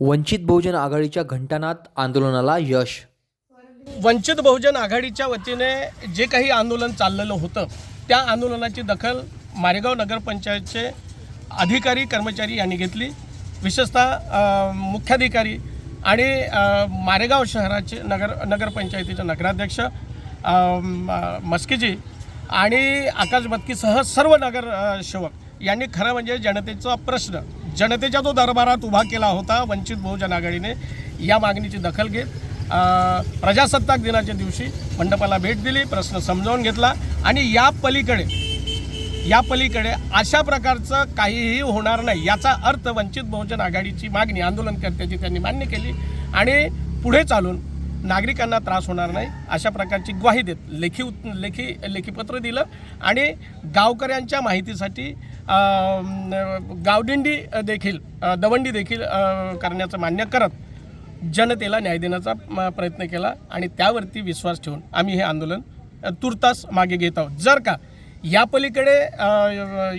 वंचित बहुजन आघाडीच्या घंटानात आंदोलनाला यश. वंचित बहुजन आघाडीच्या वतीने जे काही आंदोलन चाललेलं होतं त्या आंदोलनाची दखल मारेगाव नगरपंचायतचे अधिकारी कर्मचारी यांनी घेतली. विशेषतः मुख्याधिकारी आणि मारेगाव शहराचे नगर नगरपंचायतीचे नगराध्यक्ष मस्कीजी आणि आकाश बत्कीसह सर्व नगर सेवक यांनी खरं म्हणजे जनतेचा प्रश्न जनतेच्या जो दरबारात उभा केला होता वंचित बहुजन आघाडीने. या मागणीची दखल घेत प्रजासत्ताक दिनाच्या दिवशी मंडपाला भेट दिली प्रश्न समजावून घेतला आणि या पलीकडे या पलीकडे अशा प्रकारचं काहीही होणार नाही याचा अर्थ वंचित बहुजन आघाडीची मागणी आंदोलनकर्त्याची त्यांनी मान्य केली आणि पुढे चालून नागरिकांना त्रास होणार नाही अशा प्रकारची ग्वाही देत लेखी लेखी लेखीपत्र दिलं आणि गावकऱ्यांच्या माहितीसाठी अं, गावदिंडी देखील दवंडी देखील करण्याचं मान्य करत जनतेला न्याय देण्याचा प्रयत्न केला आणि त्यावरती विश्वास ठेवून आम्ही हे आंदोलन तुर्तास मागे घेत आहोत. जर का या पलीकडे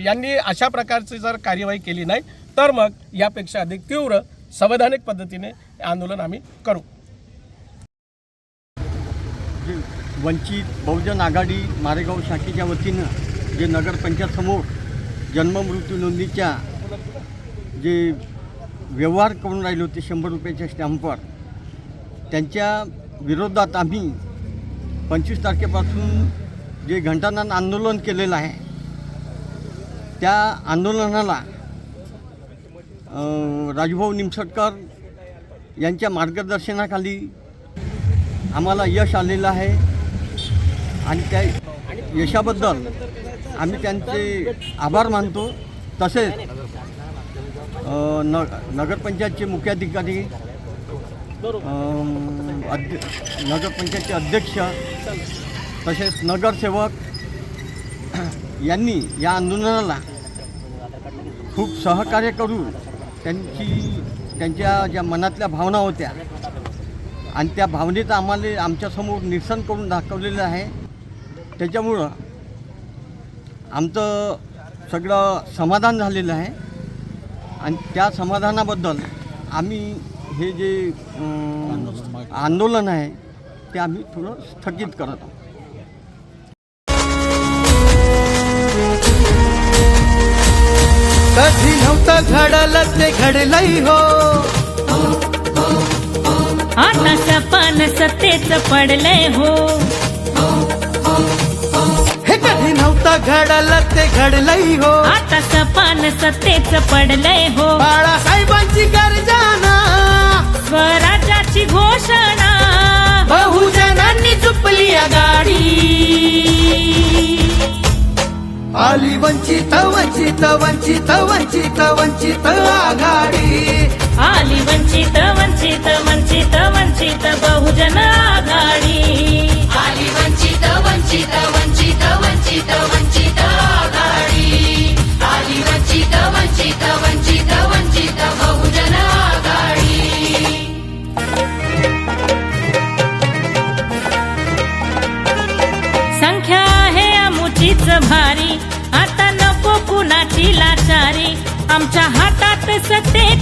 यांनी अशा प्रकारची जर कार्यवाही केली नाही तर मग यापेक्षा अधिक तीव्र संवैधानिक पद्धतीने आंदोलन आम्ही करू. वंचित बहुजन आघाडी मारेगाव शाखेच्या वतीनं जे नगरपंचायतसमोर जन्ममृत्यू नोंदणीच्या जे व्यवहार करून राहिले होते शंभर रुपयाच्या स्टॅम्पवर त्यांच्या विरोधात आम्ही पंचवीस तारखेपासून जे घंटानान आंदोलन केलेलं आहे त्या आंदोलनाला राजभाऊ निमसटकर यांच्या मार्गदर्शनाखाली आम्हाला यश आलेलं आहे. आणि त्या यशाबद्दल आम्ही त्यांचे आभार मानतो. तसेच न नगरपंचायतचे मुख्याधिकारी अध्य नगरपंचायतचे अध्यक्ष तसेच नगरसेवक यांनी या आंदोलनाला खूप सहकार्य करून त्यांची त्यांच्या ज्या मनातल्या भावना होत्या आणि त्या भावनेचं आम्हाला आमच्यासमोर निरसन करून दाखवलेलं आहे. त्याच्यामुळं आमचं सगळं समाधान झालेलं आहे. आणि त्या समाधानाबद्दल आम्ही हे जे आंदोलन आहे ते आम्ही थोडं स्थगित करत आहोत. कधी नव्हतं घडलं ते घडलंही हो. आता सपान सत्तेच पडलंय हो. हे कधी नव्हतं घडलं ते घडलंय हो. आता सपान सत्तेच पडलंय हो. बाळासाहेबांची गर्जना स्वराज्याची घोषणा बहुजनांनी चुपली गाडी. आली वंचित वंचित वंचित वंचित वंचित आघाडी. आली वंचित वंचित वंचित वंचित बहुजन आघाडी. आली वंचित वंचित वंचित वंचित वंचित आघाडी. आली वंचित वंचित वंचित वंचित बहुजन आघाडी. संख्या आहे अमुचीच भारी. आता नको कुणाची लाचारी. आमच्या हातात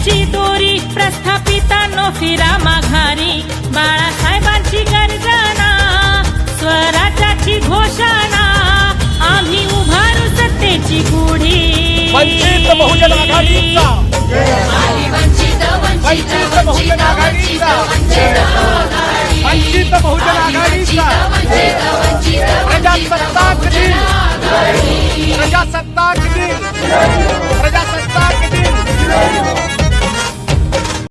सत्तेची दोरी प्रस्थापितांनो फिरा माघारी. बाळासाहेबांची गर्जना स्वराज्याची घोषणा. आम्ही उभारू सत्तेची गुढी. वंचित बहुजन आघाडीचा. आली वंचित वंचित वंचित बहुजन वंचित आघाडीचा. वंचित आघाडी वंचित बहुजन आघाडीचा. वंचित वंचित प्रजासत्ताक दिन. प्रजासत्ताक दिन.